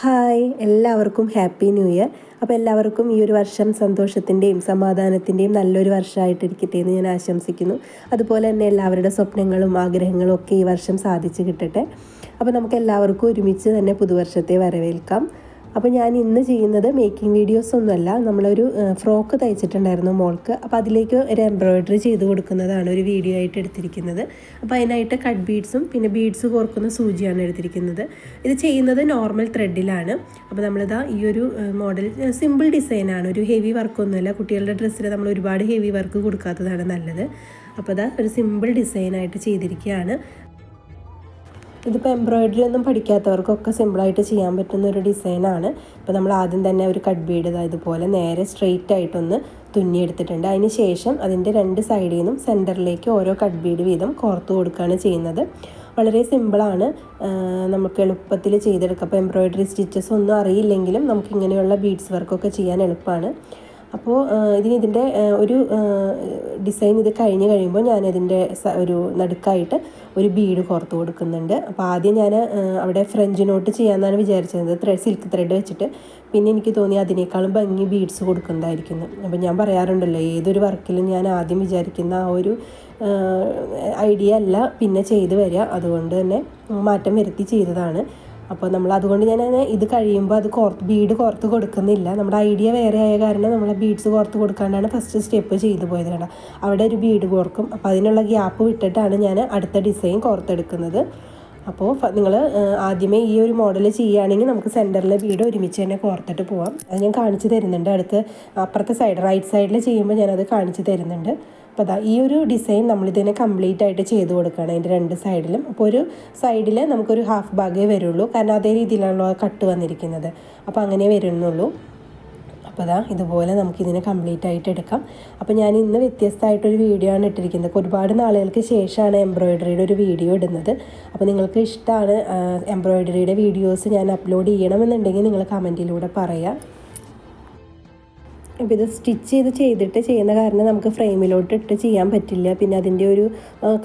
Hi എല്ലാവർക്കും happy new year അപ്പോൾ എല്ലാവർക്കും ഈ ഒരു വർഷം സന്തോഷത്തിന്റെയും സമാധാനത്തിന്റെയും നല്ലൊരു വർഷമായിട്ടിരിക്കട്ടെ എന്ന് ഞാൻ ആശംസിക്കുന്നു. അതുപോലെ തന്നെ എല്ലാവരുടെ സ്വപ്നങ്ങളും ആഗ്രഹങ്ങളും ഒക്കെ ഈ വർഷം സാധിച്ചു കിട്ടട്ടെ. അപ്പോൾ നമുക്ക് എല്ലാവർക്കും ഒരുമിച്ച് തന്നെ പുതുവർഷത്തെ വരവേൽക്കാം. അപ്പോൾ ഞാൻ ഇന്ന് ചെയ്യുന്നത് മേക്കിംഗ് വീഡിയോസ് ഒന്നുമല്ല. നമ്മളൊരു ഫ്രോക്ക് തയ്ച്ചിട്ടുണ്ടായിരുന്നു മോൾക്ക്. അപ്പോൾ അതിലേക്ക് ഒരു എംബ്രോയിഡറി ചെയ്ത് കൊടുക്കുന്നതാണ് ഒരു വീഡിയോ ആയിട്ട് എടുത്തിരിക്കുന്നത്. അപ്പോൾ അതിനായിട്ട് കട്ട് ബീഡ്സും പിന്നെ ബീഡ്സ് കോർക്കുന്ന സൂചിയാണ് എടുത്തിരിക്കുന്നത്. ഇത് ചെയ്യുന്നത് നോർമൽ ത്രെഡിലാണ് അപ്പോൾ നമ്മളിതാ ഈ ഒരു മോഡൽ സിമ്പിൾ ഡിസൈനാണ് ഒരു ഹെവി വർക്കൊന്നുമല്ല കുട്ടികളുടെ ഡ്രസ്സിൽ നമ്മൾ ഒരുപാട് ഹെവി വർക്ക് കൊടുക്കാത്തതാണ് നല്ലത്. അപ്പോൾ അതാ ഒരു സിമ്പിൾ ഡിസൈനായിട്ട് ചെയ്തിരിക്കുകയാണ്. ഇതിപ്പോൾ എംബ്രോയിഡറി ഒന്നും പഠിക്കാത്തവർക്കൊക്കെ സിമ്പിളായിട്ട് ചെയ്യാൻ പറ്റുന്ന ഒരു ഡിസൈനാണ് ഇപ്പോൾ നമ്മൾ ആദ്യം തന്നെ ഒരു കട്ട് ബീഡ് ഇതുപോലെ നേരെ സ്ട്രെയിറ്റ് ആയിട്ടൊന്ന് തുന്നിയെടുത്തിട്ടുണ്ട്. അതിന് ശേഷം അതിന്റെ രണ്ട് സൈഡിൽ നിന്നും സെന്ററിലേക്ക് ഓരോ കട്ട് ബീഡ് വീതം കോർത്ത് കൊടുക്കുകയാണ് ചെയ്യുന്നത്. വളരെ സിമ്പിളാണ് നമുക്ക് എളുപ്പത്തിൽ ചെയ്തെടുക്കാം. അപ്പോൾ എംബ്രോയിഡറി സ്റ്റിച്ചസ് ഒന്നും അറിയില്ലെങ്കിലും നമുക്ക് ഇങ്ങനെയുള്ള ബീഡ്സ് വർക്കൊക്കെ ചെയ്യാൻ എളുപ്പമാണ്. അപ്പോൾ ഇതിന് ഇതിന്റെ ഒരു ഡിസൈൻ ഇത് കഴിഞ്ഞ് കഴിയുമ്പോൾ ഞാൻ ഞാനതിന്റെ ഒരു നടുക്കായിട്ട് ഒരു ബീഡ് കോർത്ത് കൊടുക്കുന്നുണ്ട്. അപ്പോൾ ആദ്യം ഞാൻ അവിടെ ഫ്രഞ്ച് നോട്ട് ചെയ്യാമെന്നാണ് വിചാരിച്ചത് ത്രെഡ് സിൽക്ക് ത്രെഡ് വെച്ചിട്ട്. പിന്നെ എനിക്ക് തോന്നി അതിനേക്കാളും ഭംഗി ബീഡ്സ് കൊടുക്കുന്നതായിരിക്കുന്നു അപ്പോൾ ഞാൻ പറയാറുണ്ടല്ലോ ഏതൊരു വർക്കിലും ഞാൻ ആദ്യം വിചാരിക്കുന്ന ആ ഒരു ഐഡിയ അല്ല പിന്നെ ചെയ്തു വരിക. അതുകൊണ്ട് തന്നെ മാറ്റം വരുത്തി ചെയ്തതാണ്. അപ്പോൾ നമ്മൾ അതുകൊണ്ട് ഞാൻ ഇത് കഴിയുമ്പോൾ അത് കോർത്ത് ബീഡ് കോർത്ത് കൊടുക്കുന്നില്ല. നമ്മുടെ ഐഡിയ വേറെ ആയ കാരണം നമ്മൾ ബീഡ്സ് കോർത്ത് കൊടുക്കാണ്ടാണ് ഫസ്റ്റ് സ്റ്റെപ്പ് ചെയ്തു പോയത് കേട്ടോ. അവിടെ ഒരു ബീഡ് കോർക്കും. അപ്പോൾ അതിനുള്ള ഗ്യാപ്പ് വിട്ടിട്ടാണ് ഞാൻ അടുത്ത ഡിസൈൻ കോർത്തെടുക്കുന്നത്. അപ്പോൾ നിങ്ങൾ ആദ്യമേ ഈ ഒരു മോഡൽ ചെയ്യുകയാണെങ്കിൽ നമുക്ക് സെന്ററിലെ വീട് ഒരുമിച്ച് തന്നെ കോർത്തിട്ട് പോവാം. അത് ഞാൻ കാണിച്ചു തരുന്നുണ്ട്. അടുത്ത് അപ്പുറത്തെ സൈഡ് റൈറ്റ് സൈഡിൽ ചെയ്യുമ്പോൾ ഞാനത് കാണിച്ചു തരുന്നുണ്ട്. അപ്പോൾ അതാ ഈ ഒരു ഡിസൈൻ നമ്മളിതിനെ കംപ്ലീറ്റ് ആയിട്ട് ചെയ്ത് കൊടുക്കുകയാണ് അതിന്റെ രണ്ട് സൈഡിലും. അപ്പോൾ ഒരു സൈഡിൽ നമുക്കൊരു ഹാഫ് ഭാഗമേ വരുള്ളൂ. കാരണം അതേ രീതിയിലാണല്ലോ കട്ട് വന്നിരിക്കുന്നത്. അപ്പോൾ അങ്ങനെ വരുന്നുള്ളൂ. അപ്പോൾ അതാ ഇതുപോലെ നമുക്കിതിനെ കംപ്ലീറ്റ് ആയിട്ട് എടുക്കാം. അപ്പോൾ ഞാൻ ഇന്ന് വ്യത്യസ്തമായിട്ടൊരു വീഡിയോ ആണ് ഇട്ടിരിക്കുന്നത്. ഒരുപാട് നാളുകൾക്ക് ശേഷമാണ് എംബ്രോയിഡറിയുടെ ഒരു വീഡിയോ ഇടുന്നത്. അപ്പോൾ നിങ്ങൾക്ക് ഇഷ്ടമാണ് എംബ്രോയിഡറിയുടെ വീഡിയോസ് ഞാൻ അപ്ലോഡ് ചെയ്യണമെന്നുണ്ടെങ്കിൽ നിങ്ങൾ കമന്റിലൂടെ പറയാം. അപ്പോൾ ഇത് സ്റ്റിച്ച് ചെയ്ത് ചെയ്തിട്ട് ചെയ്യുന്ന കാരണം നമുക്ക് ഫ്രെയിമിലോട്ട് ഇട്ട് ചെയ്യാൻ പറ്റില്ല. പിന്നെ അതിന്റെ ഒരു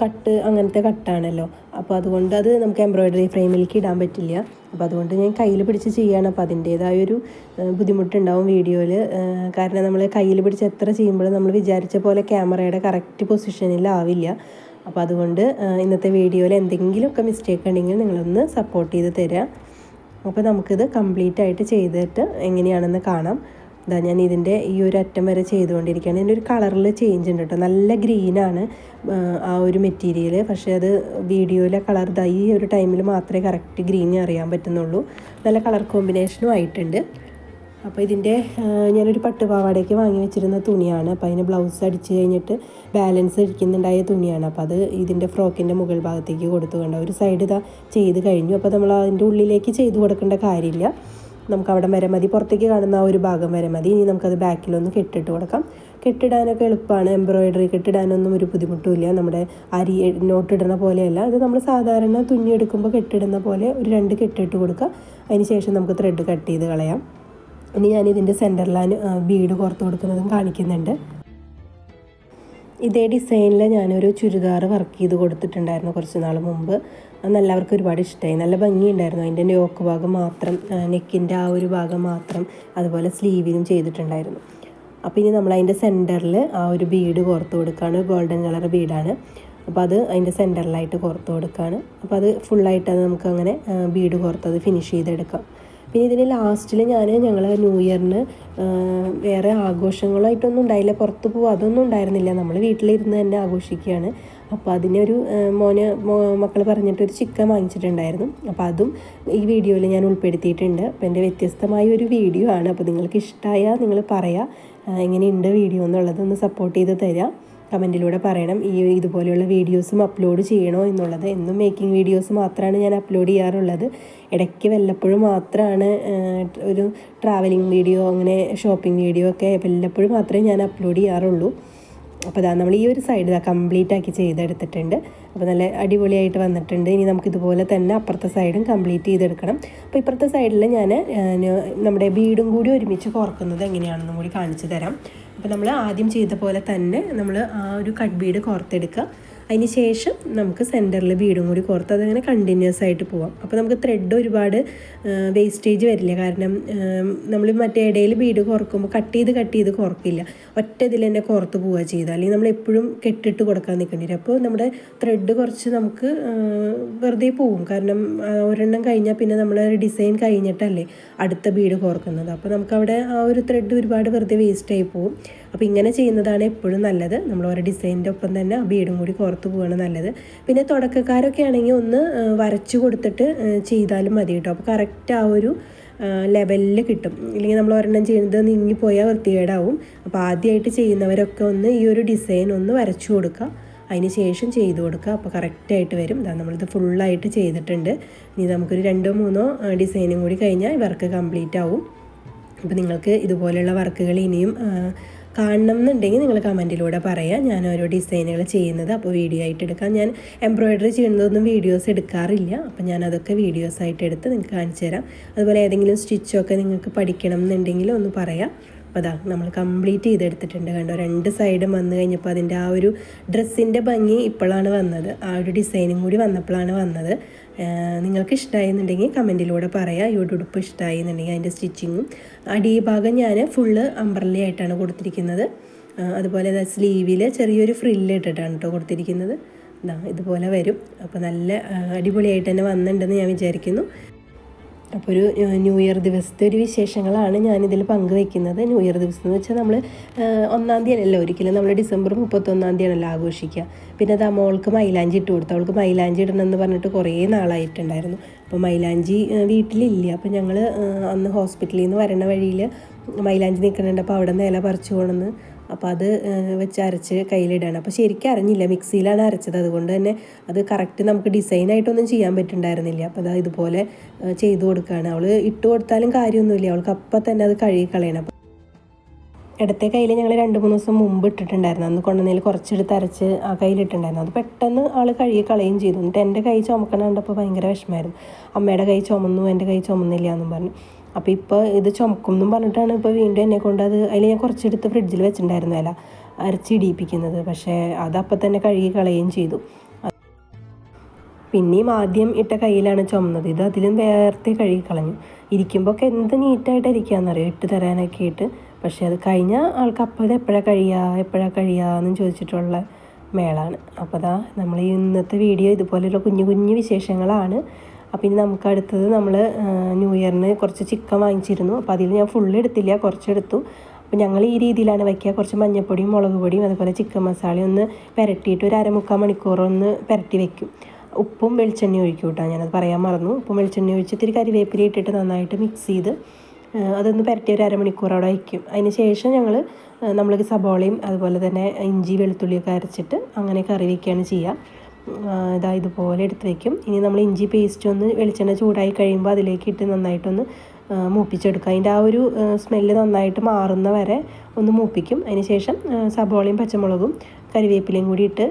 കട്ട് അങ്ങനത്തെ കട്ടാണല്ലോ. അപ്പോൾ അതുകൊണ്ട് അത് നമുക്ക് എംബ്രോയ്ഡറി ഫ്രെയിമിലേക്ക് ഇടാൻ പറ്റില്ല. അപ്പോൾ അതുകൊണ്ട് ഞാൻ കയ്യിൽ പിടിച്ച് ചെയ്യുകയാണ്. അപ്പോൾ അതിന്റേതായൊരു ബുദ്ധിമുട്ടുണ്ടാവും വീഡിയോയിൽ. കാരണം നമ്മൾ കയ്യിൽ പിടിച്ച് എത്ര ചെയ്യുമ്പോഴും നമ്മൾ വിചാരിച്ച പോലെ ക്യാമറയുടെ കറക്റ്റ് പൊസിഷനിലാവില്ല അപ്പോൾ അതുകൊണ്ട് ഇന്നത്തെ വീഡിയോയിൽ എന്തെങ്കിലുമൊക്കെ മിസ്റ്റേക്ക് ഉണ്ടെങ്കിൽ നിങ്ങളൊന്ന് സപ്പോർട്ട് ചെയ്ത് തരാം. അപ്പോൾ നമുക്കിത് കംപ്ലീറ്റ് ആയിട്ട് ചെയ്തിട്ട് എങ്ങനെയാണെന്ന് കാണാം. ഇതാ ഞാൻ ഇതിന്റെ ഈ ഒരു അറ്റം വരെ ചെയ്തുകൊണ്ടിരിക്കുകയാണ്. ഇതിന്റെ ഒരു കളറിൽ ചേഞ്ച് ഉണ്ട് കേട്ടോ. നല്ല ഗ്രീനാണ് ആ ഒരു മെറ്റീരിയൽ പക്ഷേ അത് വീഡിയോയിലെ കളർ ഇതാ ഈ ഒരു ടൈമിൽ മാത്രമേ കറക്റ്റ് ഗ്രീൻ അറിയാൻ പറ്റുന്നുള്ളൂ. നല്ല കളർ കോമ്പിനേഷനും ആയിട്ടുണ്ട്. അപ്പോൾ ഇതിന്റെ ഞാനൊരു പട്ടുപാവാടയ്ക്ക് വാങ്ങി വെച്ചിരുന്ന തുണിയാണ്. അപ്പോൾ അതിന് ബ്ലൗസ് അടിച്ച് കഴിഞ്ഞിട്ട് ബാലൻസ് ഇരിക്കുന്നുണ്ടായ തുണിയാണ്. അപ്പോൾ അത് ഇതിന്റെ ഫ്രോക്കിന്റെ മുകൾ ഭാഗത്തേക്ക് കൊടുത്തു കണ്ട. ഒരു സൈഡ് ഇതാ ചെയ്ത് കഴിഞ്ഞു. അപ്പോൾ നമ്മൾ അതിന്റെ ഉള്ളിലേക്ക് ചെയ്ത് കൊടുക്കേണ്ട കാര്യമില്ല. നമുക്ക് അവിടെ വരെ മതി. പുറത്തേക്ക് കാണുന്ന ആ ഒരു ഭാഗം വരെ മതി. ഇനി നമുക്കത് ബാക്കിലൊന്ന് കെട്ടിട്ട് കൊടുക്കാം. കെട്ടിടാനൊക്കെ എളുപ്പമാണ്. എംബ്രോയിഡറി കെട്ടിടാനൊന്നും ഒരു ബുദ്ധിമുട്ടുമില്ല. നമ്മുടെ അരി നോട്ടിടുന്ന പോലെയല്ല. ഇത് നമ്മൾ സാധാരണ തുന്നിയെടുക്കുമ്പോൾ കെട്ടിടുന്ന പോലെ ഒരു രണ്ട് കെട്ടിട്ട് കൊടുക്കുക അതിന് ശേഷം നമുക്ക് ത്രെഡ് കട്ട് ചെയ്ത് കളയാം. ഇനി ഞാൻ ഇതിന്റെ സെന്ററിലാണ് ബീഡ് പുറത്ത് കൊടുക്കുന്നതും കാണിക്കുന്നുണ്ട്. ഇതേ ഡിസൈനിൽ ഞാനൊരു ചുരിദാർ വർക്ക് ചെയ്ത് കൊടുത്തിട്ടുണ്ടായിരുന്നു കുറച്ച് നാൾ മുമ്പ്. അത് എല്ലാവർക്കും ഒരുപാട് ഇഷ്ടമായി നല്ല ഭംഗിയുണ്ടായിരുന്നു. അതിന്റെ യോക്ക് ഭാഗം മാത്രം നെക്കിന്റെ ആ ഒരു ഭാഗം മാത്രം അതുപോലെ സ്ലീവിനും ചെയ്തിട്ടുണ്ടായിരുന്നു. അപ്പോൾ ഇനി നമ്മൾ അതിന്റെ സെന്ററിൽ ആ ഒരു ബീഡ് കോർത്ത് കൊടുക്കുകയാണ്. ഗോൾഡൻ കളർ ബീഡാണ്. അപ്പോൾ അത് അതിന്റെ സെന്ററിലായിട്ട് കോർത്ത് കൊടുക്കുകയാണ്. അപ്പോൾ അത് ഫുള്ളായിട്ട് അത് നമുക്ക് അങ്ങനെ ബീഡ് കോർത്ത് അത് ഫിനിഷ് ചെയ്തെടുക്കാം. പിന്നെ ഇതിന് ലാസ്റ്റിൽ ഞാൻ ഞങ്ങൾ ന്യൂ ഇയറിന് വേറെ ആഘോഷങ്ങളായിട്ടൊന്നും ഉണ്ടായില്ല. പുറത്ത് പോകുക അതൊന്നും ഉണ്ടായിരുന്നില്ല. നമ്മൾ വീട്ടിലിരുന്ന് തന്നെ ആഘോഷിക്കുകയാണ്. അപ്പോൾ അതിനൊരു മോന് മക്കൾ പറഞ്ഞിട്ടൊരു ചിക്കൻ വാങ്ങിച്ചിട്ടുണ്ടായിരുന്നു. അപ്പോൾ അതും ഈ വീഡിയോയിൽ ഞാൻ ഉൾപ്പെടുത്തിയിട്ടുണ്ട്. അപ്പോൾ എന്റെ വ്യത്യസ്തമായ ഒരു വീഡിയോ ആണ്. അപ്പോൾ നിങ്ങൾക്ക് ഇഷ്ടമായാൽ നിങ്ങൾ പറയാം. എങ്ങനെയുണ്ട് വീഡിയോ എന്നുള്ളത് ഒന്ന് സപ്പോർട്ട് ചെയ്ത് തരാം. കമന്റിലൂടെ പറയണം. ഈ ഇതുപോലെയുള്ള വീഡിയോസും അപ്ലോഡ് ചെയ്യണോ എന്നുള്ളത്. എന്നും മേക്കിംഗ് വീഡിയോസ് മാത്രമാണ് ഞാൻ അപ്ലോഡ് ചെയ്യാറുള്ളത്. ഇടയ്ക്ക് വല്ലപ്പോഴും മാത്രമാണ് ഒരു ട്രാവലിംഗ് വീഡിയോ അങ്ങനെ ഷോപ്പിംഗ് വീഡിയോ ഒക്കെ വല്ലപ്പോഴും മാത്രമേ ഞാൻ അപ്ലോഡ് ചെയ്യാറുള്ളൂ. അപ്പോൾ അതാ നമ്മൾ ഈ ഒരു സൈഡ് ഇതാ കംപ്ലീറ്റ് ആക്കി ചെയ്തെടുത്തിട്ടുണ്ട്. അപ്പോൾ നല്ല അടിപൊളിയായിട്ട് വന്നിട്ടുണ്ട്. ഇനി നമുക്കിതുപോലെ തന്നെ അപ്പുറത്തെ സൈഡും കംപ്ലീറ്റ് ചെയ്തെടുക്കണം. അപ്പോൾ ഇപ്പുറത്തെ സൈഡിൽ ഞാൻ നമ്മുടെ ബീഡും കൂടി ഒരുമിച്ച് കോർക്കുന്നത് എങ്ങനെയാണെന്നും കൂടി കാണിച്ചു തരാം. അപ്പോൾ നമ്മൾ ആദ്യം ചെയ്ത പോലെ തന്നെ നമ്മൾ ആ ഒരു കട്ട് ബീഡ് കോർത്തെടുക്കുക. അതിന് ശേഷം നമുക്ക് സെന്ററിൽ ബീഡും കൂടി കോർത്ത് അതങ്ങനെ കണ്ടിന്യൂസ് ആയിട്ട് പോവാം. അപ്പോൾ നമുക്ക് ത്രെഡ് ഒരുപാട് വേസ്റ്റേജ് വരില്ല. കാരണം നമ്മൾ മറ്റേ ഇടയിൽ ബീഡ് കുറക്കുമ്പോൾ കട്ട് ചെയ്ത് കട്ട് ചെയ്ത് കുറക്കില്ല ഒറ്റ ഇതിൽ തന്നെ കുറത്ത് പോവുക ചെയ്താൽ അല്ലെങ്കിൽ നമ്മൾ എപ്പോഴും കെട്ടിട്ട് കൊടുക്കാൻ നിൽക്കേണ്ടി വരും. അപ്പോൾ നമ്മുടെ ത്രെഡ് കുറച്ച് നമുക്ക് വെറുതെ പോവും. കാരണം ഒരെണ്ണം കഴിഞ്ഞാൽ പിന്നെ നമ്മൾ ഡിസൈൻ കഴിഞ്ഞിട്ടല്ലേ അടുത്ത ബീഡ് കുറക്കുന്നത് അപ്പോൾ നമുക്കവിടെ ആ ഒരു ത്രെഡ് ഒരുപാട് വെറുതെ വേസ്റ്റായി പോവും. അപ്പോൾ ഇങ്ങനെ ചെയ്യുന്നതാണ് എപ്പോഴും നല്ലത്. നമ്മൾ ഓരോ ഡിസൈനിന്റെ ഒപ്പം തന്നെ ആ ബീഡും കൂടി കോർത്ത് പോവുകയാണ് നല്ലത്. പിന്നെ തുടക്കക്കാരൊക്കെ ആണെങ്കിൽ ഒന്ന് വരച്ചു കൊടുത്തിട്ട് ചെയ്താലും മതി കേട്ടോ. അപ്പോൾ കറക്റ്റ് ആ ഒരു ലെവലിൽ കിട്ടും. ഇല്ലെങ്കിൽ നമ്മൾ ഒരെണ്ണം ചെയ്യുന്നത് നീങ്ങിപ്പോയാൽ വൃത്തികേടാവും. അപ്പോൾ ആദ്യമായിട്ട് ചെയ്യുന്നവരൊക്കെ ഒന്ന് ഈ ഒരു ഡിസൈൻ ഒന്ന് വരച്ചു കൊടുക്കുക. അതിന് ശേഷം ചെയ്ത് കൊടുക്കുക. അപ്പോൾ കറക്റ്റായിട്ട് വരും. ഇതാ നമ്മളിത് ഫുള്ളായിട്ട് ചെയ്തിട്ടുണ്ട്. ഇനി നമുക്കൊരു രണ്ടോ മൂന്നോ ഡിസൈനും കൂടി കഴിഞ്ഞാൽ വർക്ക് കംപ്ലീറ്റ് ആവും. അപ്പോൾ നിങ്ങൾക്ക് ഇതുപോലെയുള്ള വർക്കുകൾ ഇനിയും കാണണം എന്നുണ്ടെങ്കിൽ നിങ്ങൾ കമന്റിലൂടെ പറയാം. ഞാൻ ഓരോ ഡിസൈനുകൾ ചെയ്യുന്നത് അപ്പോൾ വീഡിയോ ആയിട്ട് എടുക്കാം. ഞാൻ എംബ്രോയ്ഡറി ചെയ്യുന്നതൊന്നും വീഡിയോസ് എടുക്കാറില്ല. അപ്പോൾ ഞാൻ അതൊക്കെ വീഡിയോസ് ആയിട്ട് എടുത്ത് നിങ്ങൾക്ക് കാണിച്ചു തരാം. അതുപോലെ ഏതെങ്കിലും സ്റ്റിച്ചൊക്കെ നിങ്ങൾക്ക് പഠിക്കണം എന്നുണ്ടെങ്കിൽ ഒന്ന് പറയാം. അപ്പോൾ അതാ നമ്മൾ കംപ്ലീറ്റ് ചെയ്തെടുത്തിട്ടുണ്ട് കണ്ടോ? രണ്ട് സൈഡും വന്നു കഴിഞ്ഞപ്പോൾ അതിന്റെ ആ ഒരു ഡ്രസ്സിന്റെ ഭംഗി ഇപ്പോഴാണ് വന്നത്. ആ ഒരു ഡിസൈനും കൂടി വന്നപ്പോഴാണ് വന്നത്. നിങ്ങൾക്ക് ഇഷ്ടമായി എന്നുണ്ടെങ്കിൽ കമന്റിലൂടെ പറയാം. ഈ ഉടുപ്പ് ഇഷ്ടമായി എന്നുണ്ടെങ്കിൽ അതിന്റെ സ്റ്റിച്ചിങ്ങും അടിഭാഗം ഞാൻ ഫുള്ള് അമ്പർലയായിട്ടാണ് കൊടുത്തിരിക്കുന്നത്. അതുപോലെ സ്ലീവിൽ ചെറിയൊരു ഫ്രില്ല് ഇട്ടിട്ടാണ് കേട്ടോ കൊടുത്തിരിക്കുന്നത്. ഇതുപോലെ വരും. അപ്പോൾ നല്ല അടിപൊളിയായിട്ട് തന്നെ വന്നിട്ടുണ്ടെന്ന് ഞാൻ വിചാരിക്കുന്നു. അപ്പോൾ ഒരു ന്യൂ ഇയർ ദിവസത്തെ ഒരു വിശേഷങ്ങളാണ് ഞാനിതിൽ പങ്കുവയ്ക്കുന്നത് ന്യൂ ഇയർ ദിവസം എന്ന് വെച്ചാൽ നമ്മൾ ഒന്നാം തീയതി അല്ലല്ലോ ഒരിക്കലും നമ്മൾ ഡിസംബർ മുപ്പത്തൊന്നാം തീയതിയാണല്ലോ ആഘോഷിക്കുക പിന്നെ അത് മോൾക്ക് മൈലാഞ്ചി ഇട്ട് കൊടുത്തു. അവൾക്ക് മൈലാഞ്ചി ഇടണമെന്ന് പറഞ്ഞിട്ട് കുറേ നാളായിട്ടുണ്ടായിരുന്നു. അപ്പോൾ മൈലാഞ്ചി വീട്ടിലില്ല. അപ്പോൾ ഞങ്ങൾ അന്ന് ഹോസ്പിറ്റലിൽ നിന്ന് വരണ വഴിയിൽ മൈലാഞ്ചി നിൽക്കുന്നുണ്ട് അപ്പോൾ അവിടെ ഇല പറിച്ചു കൊണ്ടെന്ന് അപ്പോൾ അത് വെച്ച് അരച്ച് കയ്യിലിടുകയാണ്. അപ്പോൾ ശരിക്കും അറിഞ്ഞില്ല മിക്സിയിലാണ് അരച്ചത്. അതുകൊണ്ട് തന്നെ അത് കറക്റ്റ് നമുക്ക് ഡിസൈനായിട്ടൊന്നും ചെയ്യാൻ പറ്റുന്നുണ്ടായിരുന്നില്ല അപ്പോൾ അത് ഇതുപോലെ ചെയ്തു കൊടുക്കുകയാണ്. അവൾ ഇട്ട് കൊടുത്താലും കാര്യമൊന്നുമില്ല. അവൾക്ക് അപ്പം തന്നെ അത് കഴുകി കളയണം അപ്പോൾ ഇടത്തെ കയ്യിൽ ഞങ്ങൾ രണ്ട് മൂന്ന് ദിവസം മുമ്പ് ഇട്ടിട്ടുണ്ടായിരുന്നു. അന്ന് കൊണ്ടുവന്നതിൽ കുറച്ചെടുത്ത് അരച്ച് ആ കയ്യിലിട്ടുണ്ടായിരുന്നു. അത് പെട്ടെന്ന് ആൾ കഴുകി കളയുകയും ചെയ്തു. എന്നിട്ട് എന്റെ കൈ ചുമക്കണ കണ്ടപ്പോൾ ഭയങ്കര വിഷമമായിരുന്നു. അമ്മയുടെ കൈ ചുമന്നു എന്റെ കൈ ചുമന്നില്ല എന്നും പറഞ്ഞു. അപ്പോൾ ഇപ്പോൾ ഇത് ചുമക്കും എന്നും പറഞ്ഞിട്ടാണ് ഇപ്പോൾ വീണ്ടും എന്നെ കൊണ്ട് അത് അതിൽ ഞാൻ കുറച്ചെടുത്ത് ഫ്രിഡ്ജിൽ വെച്ചിട്ടുണ്ടായിരുന്നു അല്ല അരച്ചിടിയിപ്പിക്കുന്നത് പക്ഷേ അതപ്പം തന്നെ കഴുകി കളയുകയും ചെയ്തു. പിന്നെയും ആദ്യം ഇട്ട കയ്യിലാണ് ചുമന്നത്. ഇത് അതിലും വേർത്തെ കഴുകി കളഞ്ഞു. ഇരിക്കുമ്പോൾ ഒക്കെ എന്ത് നീറ്റായിട്ട് ഇരിക്കാമെന്നറിയോ ഇട്ട് തരാനൊക്കെ ആയിട്ട്. പക്ഷേ അത് കഴിഞ്ഞ ആൾക്ക് അപ്പോൾ ഇത് എപ്പോഴാണ് കഴിയുക എപ്പോഴാണ് കഴിയുക എന്നും ചോദിച്ചിട്ടുള്ള മേളാണ്. അപ്പോൾ അതാ നമ്മൾ ഈ ഇന്നത്തെ വീഡിയോ ഇതുപോലെയുള്ള കുഞ്ഞു കുഞ്ഞു വിശേഷങ്ങളാണ്. അപ്പോൾ ഇനി നമുക്ക് അടുത്തത് നമ്മൾ ന്യൂ ഇയറിന് കുറച്ച് ചിക്കൻ വാങ്ങിച്ചിരുന്നു. അപ്പോൾ അതിൽ ഞാൻ ഫുള്ള് എടുത്തില്ല കുറച്ചെടുത്തു. അപ്പോൾ ഞങ്ങൾ ഈ രീതിയിലാണ് വയ്ക്കുക കുറച്ച് മഞ്ഞപ്പൊടിയും മുളക് പൊടിയും അതുപോലെ ചിക്കൻ മസാലയും ഒന്ന് പുരട്ടിയിട്ട് ഒരു അരമുക്കാൽ മണിക്കൂർ ഒന്ന് പുരട്ടി വെക്കും. ഉപ്പും വെളിച്ചെണ്ണയും ഒഴിക്കും കേട്ടോ ഞാനത് പറയാൻ മറന്നു. ഉപ്പും വെളിച്ചെണ്ണ ഒഴിച്ച് ഇത്തിരി കരിവേപ്പില ഇട്ടിട്ട് നന്നായിട്ട് മിക്സ് ചെയ്ത് അതൊന്ന് പുരട്ടി ഒരു അരമണിക്കൂർ അവിടെ വയ്ക്കും അതിന് ശേഷം ഞങ്ങൾ നമ്മൾ സബോളയും അതുപോലെ തന്നെ ഇഞ്ചി വെളുത്തുള്ളിയൊക്കെ അരച്ചിട്ട് അങ്ങനെ കറി വയ്ക്കുകയാണ് ചെയ്യുക ഇതാ ഇതുപോലെ എടുത്ത് വെക്കും. ഇനി നമ്മൾ ഇഞ്ചി പേസ്റ്റ് ഒന്ന് വെളിച്ചെണ്ണ ചൂടായി കഴിയുമ്പോൾ അതിലേക്ക് ഇട്ട് നന്നായിട്ടൊന്ന് മൂപ്പിച്ചെടുക്കുക. അതിന്റെ ആ ഒരു സ്മെല്ല് നന്നായിട്ട് മാറുന്ന വരെ ഒന്ന് മൂപ്പിക്കും. അതിന് ശേഷം സബോളയും പച്ചമുളകും കരിവേപ്പിലയും കൂടി ഇട്ട്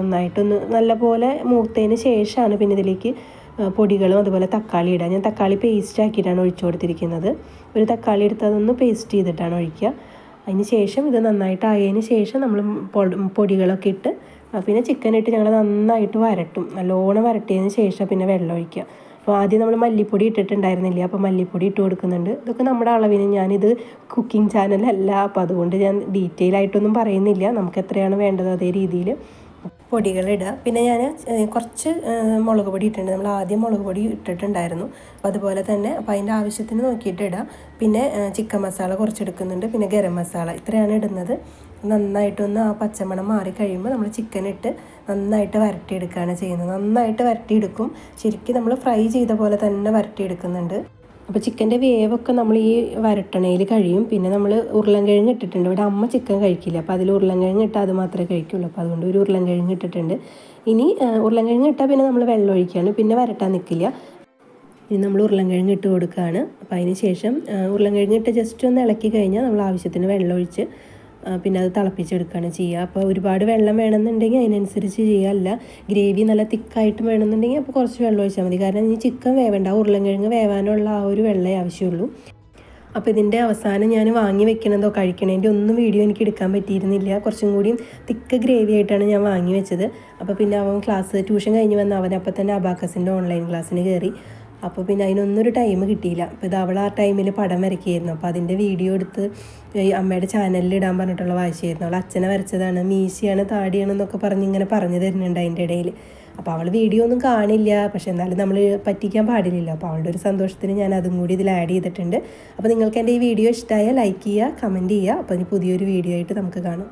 നന്നായിട്ടൊന്ന് നല്ലപോലെ മൂത്തതിന് ശേഷമാണ് പിന്നെ ഇതിലേക്ക് പൊടികളും അതുപോലെ തക്കാളി ഇടുക. ഞാൻ തക്കാളി പേസ്റ്റ് ആക്കിയിട്ടാണ് ഒഴിച്ചു കൊടുത്തിരിക്കുന്നത്. ഒരു തക്കാളി എടുത്ത് അതൊന്ന് പേസ്റ്റ് ചെയ്തിട്ടാണ് ഒഴിക്കുക. അതിന് ശേഷം ഇത് നന്നായിട്ട് ആയതിന് ശേഷം നമ്മൾ പൊടികളൊക്കെ ഇട്ട് പിന്നെ ചിക്കൻ ഇട്ട് ഞങ്ങൾ നന്നായിട്ട് വരട്ടും. നല്ലോണം വരട്ടിയതിന് ശേഷം പിന്നെ വെള്ളം ഒഴിക്കുക. അപ്പോൾ ആദ്യം നമ്മൾ മല്ലിപ്പൊടി ഇട്ടിട്ടുണ്ടായിരുന്നില്ല? അപ്പോൾ മല്ലിപ്പൊടി ഇട്ട് കൊടുക്കുന്നുണ്ട്. ഇതൊക്കെ നമ്മുടെ അളവിന് ഞാനിത് കുക്കിംഗ് ചാനലല്ല അപ്പോൾ അതുകൊണ്ട് ഞാൻ ഡീറ്റെയിൽ ആയിട്ടൊന്നും പറയുന്നില്ല. നമുക്ക് എത്രയാണ് വേണ്ടത് അതേ രീതിയിൽ പൊടികളിടുക. പിന്നെ ഞാൻ കുറച്ച് മുളക് പൊടി ഇട്ടിട്ടുണ്ട്. നമ്മൾ ആദ്യം മുളക് പൊടി ഇട്ടിട്ടുണ്ടായിരുന്നു. അപ്പോൾ അതുപോലെ തന്നെ അപ്പോൾ അതിന്റെ ആവശ്യത്തിന് നോക്കിയിട്ട് ഇടാം. പിന്നെ ചിക്കൻ മസാല കുറച്ച് കുറച്ചെടുക്കുന്നുണ്ട്. പിന്നെ ഗരം മസാല ഇത്രയാണ് ഇടുന്നത്. നന്നായിട്ടൊന്ന് ആ പച്ചമണം മാറി കഴിയുമ്പോൾ നമ്മൾ ചിക്കൻ ഇട്ട് നന്നായിട്ട് വരട്ടിയെടുക്കുകയാണ് ചെയ്യുന്നത്. നന്നായിട്ട് വരട്ടിയെടുക്കും. ശരിക്കും നമ്മൾ ഫ്രൈ ചെയ്ത പോലെ തന്നെ വരട്ടിയെടുക്കുന്നുണ്ട്. അപ്പോൾ ചിക്കന്റെ വേവൊക്കെ നമ്മൾ ഈ വരട്ടണയിൽ കഴിയും. പിന്നെ നമ്മൾ ഉരുളൻകിഴങ്ങ് ഇട്ടിട്ടുണ്ട്. ഇവിടെ അമ്മ ചിക്കൻ കഴിക്കില്ല. അപ്പോൾ അതിൽ ഉരുളൻകിഴങ്ങ് ഇട്ടാൽ അത് മാത്രമേ കഴിക്കുള്ളൂ. അപ്പോൾ അതുകൊണ്ട് ഒരു ഉരുളൻകിഴങ്ങ് ഇട്ടിട്ടുണ്ട്. ഇനി ഉരുളൻകിഴങ്ങ് ഇട്ടാൽ പിന്നെ നമ്മൾ വെള്ളം ഒഴിക്കുകയാണ് പിന്നെ വരട്ടാൻ നിൽക്കില്ല ഇനി നമ്മൾ ഉരുളൻകിഴങ്ങ് ഇട്ട് കൊടുക്കുകയാണ് അപ്പോൾ അതിന് ശേഷം ഉരുളൻകിഴങ്ങ് ഇട്ട് ജസ്റ്റ് ഒന്ന് ഇളക്കി കഴിഞ്ഞാൽ നമ്മൾ ആവശ്യത്തിന് വെള്ളം ഒഴിച്ച് പിന്നെ അത് തിളപ്പിച്ചെടുക്കുകയാണ് ചെയ്യുക. അപ്പോൾ ഒരുപാട് വെള്ളം വേണമെന്നുണ്ടെങ്കിൽ അതിനനുസരിച്ച് ചെയ്യുക. ഗ്രേവി നല്ല തിക്കായിട്ട് വേണമെന്നുണ്ടെങ്കിൽ അപ്പോൾ കുറച്ച് വെള്ളം ഒഴിച്ചാൽ മതി. കാരണം ഇനി ചിക്കൻ വേവേണ്ട ഉരുളൻകിഴങ്ങ് വേവാനുള്ള ആ ഒരു വെള്ളമേ ആവശ്യമുള്ളൂ. അപ്പോൾ ഇതിന്റെ അവസാനം ഞാൻ വാങ്ങി വെക്കണതോ കഴിക്കണതിന്റെ ഒന്നും വീഡിയോ എനിക്ക് എടുക്കാൻ പറ്റിയിരുന്നില്ല. കുറച്ചും കൂടിയും തിക്ക് ഗ്രേവി ആയിട്ടാണ് ഞാൻ വാങ്ങി വെച്ചത്. അപ്പോൾ പിന്നെ അവൻ ക്ലാസ് ട്യൂഷൻ കഴിഞ്ഞ് വന്ന അവൻ അപ്പോൾ തന്നെ അബാക്കസിന്റെ ഓൺലൈൻ ക്ലാസ്സിന് കയറി. അപ്പോൾ പിന്നെ അതിനൊന്നും ഒരു ടൈം കിട്ടിയില്ല. അപ്പോൾ ഇത് അവൾ ആ ടൈമിൽ പടം വരയ്ക്കുകയായിരുന്നു. അപ്പോൾ അതിന്റെ വീഡിയോ എടുത്ത് ഈ അമ്മയുടെ ചാനലിൽ ഇടാൻ പറഞ്ഞിട്ടുള്ള വായിച്ചായിരുന്നു അവൾ അച്ഛനെ വരച്ചതാണ് മീശയാണ് താടിയാണ് എന്നൊക്കെ പറഞ്ഞ് ഇങ്ങനെ പറഞ്ഞു തരുന്നുണ്ട് അതിന്റെ ഇടയിൽ. അപ്പോൾ അവൾ വീഡിയോ ഒന്നും കാണില്ല. പക്ഷെ എന്നാലും നമ്മൾ പറ്റിക്കാൻ പാടില്ലല്ലോ. അപ്പോൾ അവളുടെ ഒരു സന്തോഷത്തിന് ഞാൻ അതും കൂടി ഇതിൽ ആഡ് ചെയ്തിട്ടുണ്ട്. അപ്പോൾ നിങ്ങൾക്ക് എന്റെ ഈ വീഡിയോ ഇഷ്ടമായ ലൈക്ക് ചെയ്യുക കമന്റ് ചെയ്യുക. അപ്പോൾ ഇനി പുതിയൊരു വീഡിയോ ആയിട്ട് നമുക്ക് കാണാം.